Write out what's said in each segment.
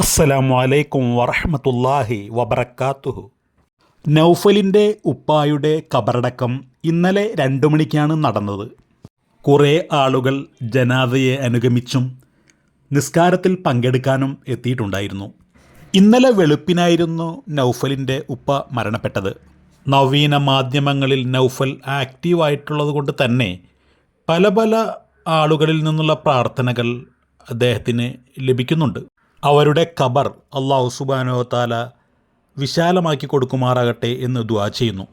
അസ്സലാമു അലൈക്കും വറഹമത്തല്ലാഹി വബർക്കാത്തുഹു നൗഫലിന്റെ ഉപ്പായുടെ കബറടക്കം ഇന്നലെ രണ്ടു മണിക്കാണ് നടന്നത്. കുറേ ആളുകൾ ജനാദയെ അനുഗമിച്ചും നിസ്കാരത്തിൽ പങ്കെടുക്കാനും എത്തിയിട്ടുണ്ടായിരുന്നു. ഇന്നലെ വെളുപ്പിനായിരുന്നു നൗഫലിന്റെ ഉപ്പ മരണപ്പെട്ടത്. നവീന മാധ്യമങ്ങളിൽ നൗഫൽ ആക്റ്റീവായിട്ടുള്ളത് കൊണ്ട് തന്നെ പല പല ആളുകളിൽ നിന്നുള്ള പ്രാർത്ഥനകൾ അദ്ദേഹത്തിന് ലഭിക്കുന്നുണ്ട്. അവരുടെ ഖബർ അള്ളാഹു സുബാനോ താല വിശാലമാക്കി കൊടുക്കുമാറാകട്ടെ എന്ന് ദ്വാ ചെയ്യുന്നു.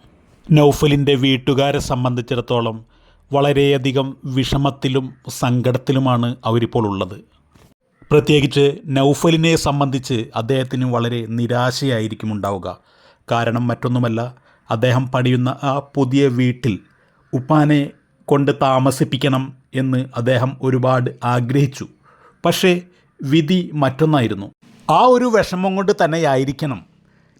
നൗഫലിന്റെ വീട്ടുകാരെ സംബന്ധിച്ചിടത്തോളം വളരെയധികം വിഷമത്തിലും സങ്കടത്തിലുമാണ് അവരിപ്പോൾ ഉള്ളത്. പ്രത്യേകിച്ച് നൗഫലിനെ സംബന്ധിച്ച് അദ്ദേഹത്തിന് വളരെ നിരാശയായിരിക്കും ഉണ്ടാവുക. കാരണം മറ്റൊന്നുമല്ല അദ്ദേഹം പണിയുന്ന ആ പുതിയ വീട്ടിൽ ഉപ്പാനെ കൊണ്ട് താമസിപ്പിക്കണം എന്ന് അദ്ദേഹം ഒരുപാട് ആഗ്രഹിച്ചു. പക്ഷേ വിധി മറ്റൊന്നായിരുന്നു. ആ ഒരു വിഷമം കൊണ്ട് തന്നെയായിരിക്കണം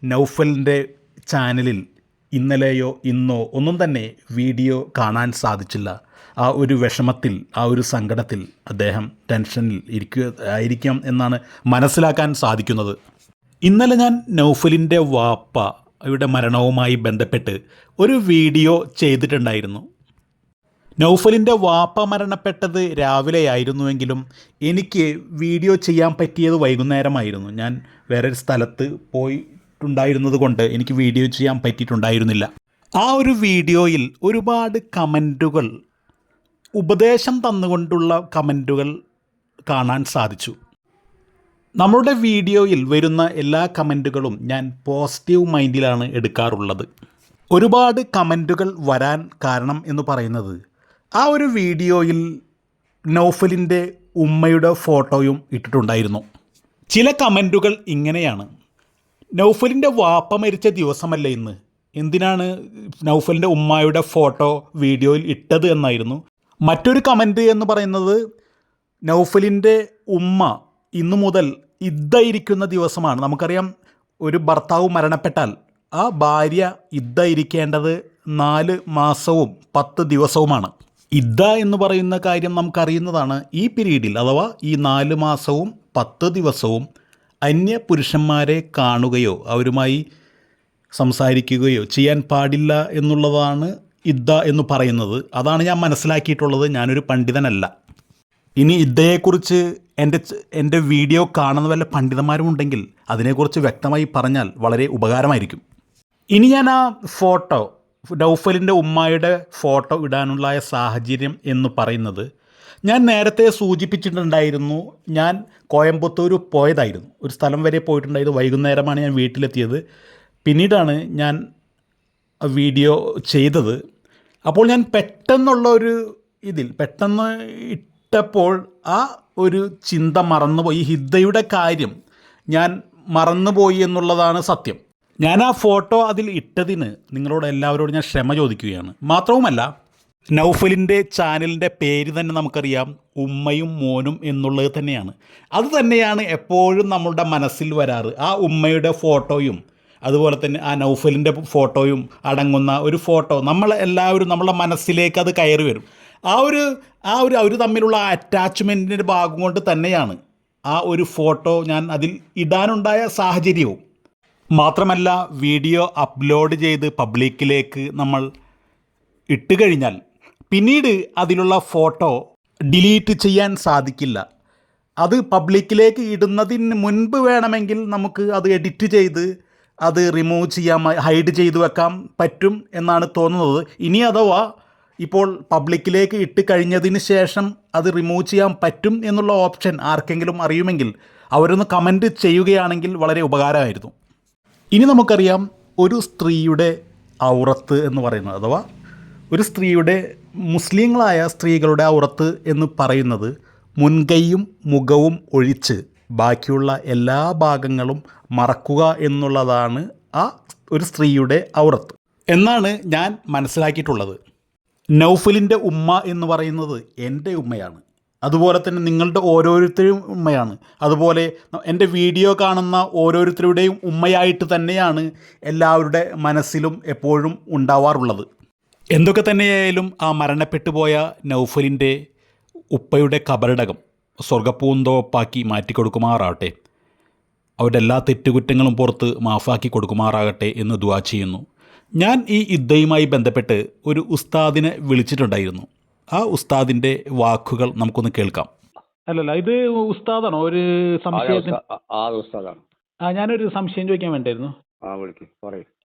നൗഫലിന്റെ ചാനലിൽ ഇന്നലെയോ ഇന്നോ ഒന്നും തന്നെ വീഡിയോ കാണാൻ സാധിച്ചില്ല. ആ ഒരു വിഷമത്തിൽ ആ ഒരു സങ്കടത്തിൽ അദ്ദേഹം ടെൻഷനിൽ ഇരിക്കുക ആയിരിക്കാം എന്നാണ് മനസ്സിലാക്കാൻ സാധിക്കുന്നത്. ഇന്നലെ ഞാൻ നൗഫലിന്റെ വാപ്പയുടെ മരണവുമായി ബന്ധപ്പെട്ട് ഒരു വീഡിയോ ചെയ്തിട്ടുണ്ടായിരുന്നു. നൗഫലിന്റെ വാപ്പ മരണപ്പെട്ടത് രാവിലെയായിരുന്നുവെങ്കിലും എനിക്ക് വീഡിയോ ചെയ്യാൻ പറ്റിയത് വൈകുന്നേരമായിരുന്നു. ഞാൻ വേറൊരു സ്ഥലത്ത് പോയിട്ടുണ്ടായിരുന്നത് കൊണ്ട് എനിക്ക് വീഡിയോ ചെയ്യാൻ പറ്റിയിട്ടുണ്ടായിരുന്നില്ല. ആ ഒരു വീഡിയോയിൽ ഒരുപാട് കമന്റുകൾ ഉപദേശം തന്നുകൊണ്ടുള്ള കമന്റുകൾ കാണാൻ സാധിച്ചു. നമ്മളുടെ വീഡിയോയിൽ വരുന്ന എല്ലാ കമന്റുകളും ഞാൻ പോസിറ്റീവ് മൈൻഡിലാണ് എടുക്കാറുള്ളത്. ഒരുപാട് കമന്റുകൾ വരാൻ കാരണം എന്ന് പറയുന്നത് ആ ഒരു വീഡിയോയിൽ നൗഫലിന്റെ ഉമ്മയുടെ ഫോട്ടോയും ഇട്ടിട്ടുണ്ടായിരുന്നു. ചില കമന്റുകൾ ഇങ്ങനെയാണ്. നൗഫലിന്റെ വാപ്പ മരിച്ച ദിവസമല്ല ഇന്ന്? എന്തിനാണ് നൗഫലിന്റെ ഉമ്മായുടെ ഫോട്ടോ വീഡിയോയിൽ ഇട്ടത് എന്നായിരുന്നു. മറ്റൊരു കമന്റ് എന്ന് പറയുന്നത് നൗഫലിന്റെ ഉമ്മ ഇന്നു മുതൽ ഇദ്ദയിരിക്കുന്ന ദിവസമാണ്. നമുക്കറിയാം ഒരു ഭർത്താവ് മരണപ്പെട്ടാൽ ആ ഭാര്യ ഇദ്ദ ഇരിക്കേണ്ടത് നാല് മാസവും പത്ത് ദിവസവുമാണ്. ഇദ്ദ എന്ന് പറയുന്ന കാര്യം നമുക്കറിയുന്നതാണ് ഈ പീരീഡിൽ അഥവാ ഈ നാല് മാസവും പത്ത് ദിവസവും അന്യ പുരുഷന്മാരെ കാണുകയോ അവരുമായി സംസാരിക്കുകയോ ചെയ്യാൻ പാടില്ല എന്നുള്ളതാണ് ഇദ്ദ എന്ന് പറയുന്നത്. അതാണ് ഞാൻ മനസ്സിലാക്കിയിട്ടുള്ളത്. ഞാനൊരു പണ്ഡിതനല്ല. ഇനി ഇദ്ദയെക്കുറിച്ച് എന്റെ എന്റെ വീഡിയോ കാണുന്ന വല്ല പണ്ഡിതന്മാരുമുണ്ടെങ്കിൽ അതിനെക്കുറിച്ച് വ്യക്തമായി പറഞ്ഞാൽ വളരെ ഉപകാരമായിരിക്കും. ഇനി ഞാൻ ആ ഫോട്ടോ നൗഫലിന്റെ ഉമ്മായുടെ ഫോട്ടോ ഇടാനുള്ള സാഹചര്യം എന്ന് പറയുന്നത് ഞാൻ നേരത്തെ സൂചിപ്പിച്ചിട്ടുണ്ടായിരുന്നു ഞാൻ കോയമ്പത്തൂർ പോയതായിരുന്നു. ഒരു സ്ഥലം വരെ പോയിട്ടുണ്ടായിരുന്നു വൈകുന്നേരമാണ് ഞാൻ വീട്ടിലെത്തിയത്. പിന്നീടാണ് ഞാൻ വീഡിയോ ചെയ്തത്. അപ്പോൾ ഞാൻ പെട്ടെന്നുള്ള ഒരു ഇതിൽ പെട്ടെന്ന് ഇട്ടപ്പോൾ ആ ഒരു ചിന്ത മറന്നുപോയി. ഹിദ്ദയുടെ കാര്യം ഞാൻ മറന്നുപോയി എന്നുള്ളതാണ് സത്യം. ഞാൻ ആ ഫോട്ടോ അതിൽ ഇട്ടതിന് നിങ്ങളോട് എല്ലാവരോടും ഞാൻ ക്ഷമ ചോദിക്കുകയാണ്. മാത്രവുമല്ല നൗഫലിന്റെ ചാനലിന്റെ പേര് തന്നെ നമുക്കറിയാം ഉമ്മയും മോനും എന്നുള്ളത് തന്നെയാണ്. അത് തന്നെയാണ് എപ്പോഴും നമ്മളുടെ മനസ്സിൽ വരാറ്. ആ ഉമ്മയുടെ ഫോട്ടോയും അതുപോലെ തന്നെ ആ നൗഫലിന്റെ ഫോട്ടോയും അടങ്ങുന്ന ഒരു ഫോട്ടോ നമ്മൾ എല്ലാവരും നമ്മളെ മനസ്സിലേക്ക് അത് കയറി വരും. ആ ഒരു ആ ഒരു അവർ തമ്മിലുള്ള അറ്റാച്ച്മെന്റിന്റെ ഭാഗം കൊണ്ട് തന്നെയാണ് ആ ഒരു ഫോട്ടോ ഞാൻ അതിൽ ഇടാനുണ്ടായ സാഹചര്യവും. മാത്രമല്ല വീഡിയോ അപ്ലോഡ് ചെയ്ത് പബ്ലിക്കിലേക്ക് നമ്മൾ ഇട്ട് കഴിഞ്ഞാൽ പിന്നീട് അതിലുള്ള ഫോട്ടോ ഡിലീറ്റ് ചെയ്യാൻ സാധിക്കില്ല. അത് പബ്ലിക്കിലേക്ക് ഇടുന്നതിന് മുൻപ് വേണമെങ്കിൽ നമുക്ക് അത് എഡിറ്റ് ചെയ്ത് അത് റിമൂവ് ചെയ്യാൻ ഹൈഡ് ചെയ്ത് വെക്കാൻ പറ്റും എന്നാണ് തോന്നുന്നത്. ഇനി അഥവാ ഇപ്പോൾ പബ്ലിക്കിലേക്ക് ഇട്ട് കഴിഞ്ഞതിന് ശേഷം അത് റിമൂവ് ചെയ്യാൻ പറ്റും എന്നുള്ള ഓപ്ഷൻ ആർക്കെങ്കിലും അറിയുമെങ്കിൽ അവരൊന്ന് കമന്റ് ചെയ്യുകയാണെങ്കിൽ വളരെ ഉപകാരമായിരുന്നു. ഇനി നമുക്കറിയാം ഒരു സ്ത്രീയുടെ ഔറത്ത് എന്ന് പറയുന്നത് അഥവാ ഒരു സ്ത്രീയുടെ മുസ്ലിങ്ങളായ സ്ത്രീകളുടെ ഔറത്ത് എന്ന് പറയുന്നത് മുൻകൈയും മുഖവും ഒഴിച്ച് ബാക്കിയുള്ള എല്ലാ ഭാഗങ്ങളും മറക്കുക എന്നുള്ളതാണ് ആ ഒരു സ്ത്രീയുടെ ഔറത്ത്. എന്നാണ് ഞാൻ മനസ്സിലാക്കിയിട്ടുള്ളത്. നൗഫലിന്റെ ഉമ്മ എന്ന് പറയുന്നത് എന്റെ ഉമ്മയാണ്. അതുപോലെ തന്നെ നിങ്ങളുടെ ഓരോരുത്തരും ഉമ്മയാണ്. അതുപോലെ എന്റെ വീഡിയോ കാണുന്ന ഓരോരുത്തരുടെയും ഉമ്മയായിട്ട് തന്നെയാണ് എല്ലാവരുടെ മനസ്സിലും എപ്പോഴും ഉണ്ടാവാറുള്ളത്. എന്തൊക്കെ തന്നെയായാലും ആ മരണപ്പെട്ടു പോയ നൗഫലിന്റെ ഉപ്പയുടെ കബറടകം സ്വർഗപ്പൂന്തോപ്പാക്കി മാറ്റിക്കൊടുക്കുമാറാവട്ടെ അവരുടെ എല്ലാ തെറ്റുകുറ്റങ്ങളും പുറത്ത് മാഫാക്കി കൊടുക്കുമാറാകട്ടെ എന്ന് ദുവാ ചെയ്യുന്നു. ഞാൻ ഈ ഇദ്ദയുമായി ബന്ധപ്പെട്ട് ഒരു ഉസ്താദിനെ വിളിച്ചിട്ടുണ്ടായിരുന്നു. ആ ഉസ്താദിന്റെ വാക്കുകൾ നമുക്കൊന്ന് കേൾക്കാം. അല്ലല്ല ഇത് ഉസ്താദാണോ? ഒരു സംശയം സംശയത്തിന് ആ- ആ ഉസ്താദാണ്. ആ ഞാനൊരു സംശയം ചോദിക്കാൻ വേണ്ടായിരുന്നു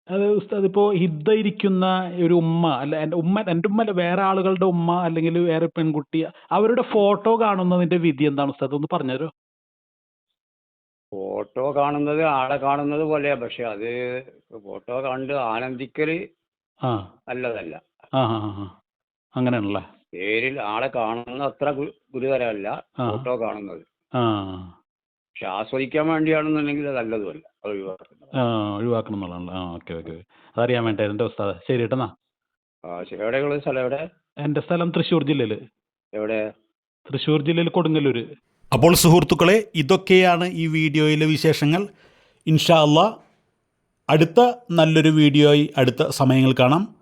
അത് ഉസ്താദ് ഇപ്പോ ഹിദ്ദ ഇരിക്കുന്ന ഒരു ഉമ്മ അല്ല എന്റെ ഉമ്മ എന്റെ ഉമ്മ അല്ല വേറെ ആളുകളുടെ ഉമ്മ അല്ലെങ്കിൽ വേറെ പെൺകുട്ടി അവരുടെ ഫോട്ടോ കാണുന്നതിന്റെ വിധി എന്താണ് ഉസ്താദ്? ഒന്ന് പറഞ്ഞുതരോ ഫോട്ടോ കാണുന്നത് ആളെ കാണുന്നത് പോലെയാ പക്ഷെ അത് ഫോട്ടോ കണ്ട് ആനന്ദിക്കൽ ആ. നല്ലതല്ല. ആ ആ ആ. അങ്ങനെയാണല്ലേ? പേരിൽ ആളെ കാണുന്ന അത്ര ഗുരുതരമല്ല. ഫോട്ടോ കാണുന്നത്. ആ. പക്ഷെ ആസ്വദിക്കാൻ വേണ്ടിയാണെന്നുണ്ടെങ്കിൽ അത് നല്ലതുമല്ല. അത് ഒഴിവാക്കുന്നത്. ആ ഒഴിവാക്കണം എന്നുള്ളതാണല്ലോ ആ ഓക്കെ ഓക്കെ. അതറിയാൻ വേണ്ടായിരുന്നു എന്റെ ഉസ്താദ് ശരി കേട്ടെന്നാ ആ ശരി. എവിടെയുള്ള സ്ഥലം എവിടെ? എന്റെ സ്ഥലം തൃശ്ശൂർ ജില്ലയിൽ എവിടെ? തൃശ്ശൂർ ജില്ലയിൽ കൊടുങ്ങല്ലൂർ അപ്പോൾ സുഹൃത്തുക്കളെ ഇതൊക്കെയാണ് ഈ വീഡിയോയിലെ വിശേഷങ്ങൾ. ഇൻഷാ അള്ളാ അടുത്ത നല്ലൊരു വീഡിയോയി അടുത്ത സമയങ്ങൾ കാണാം.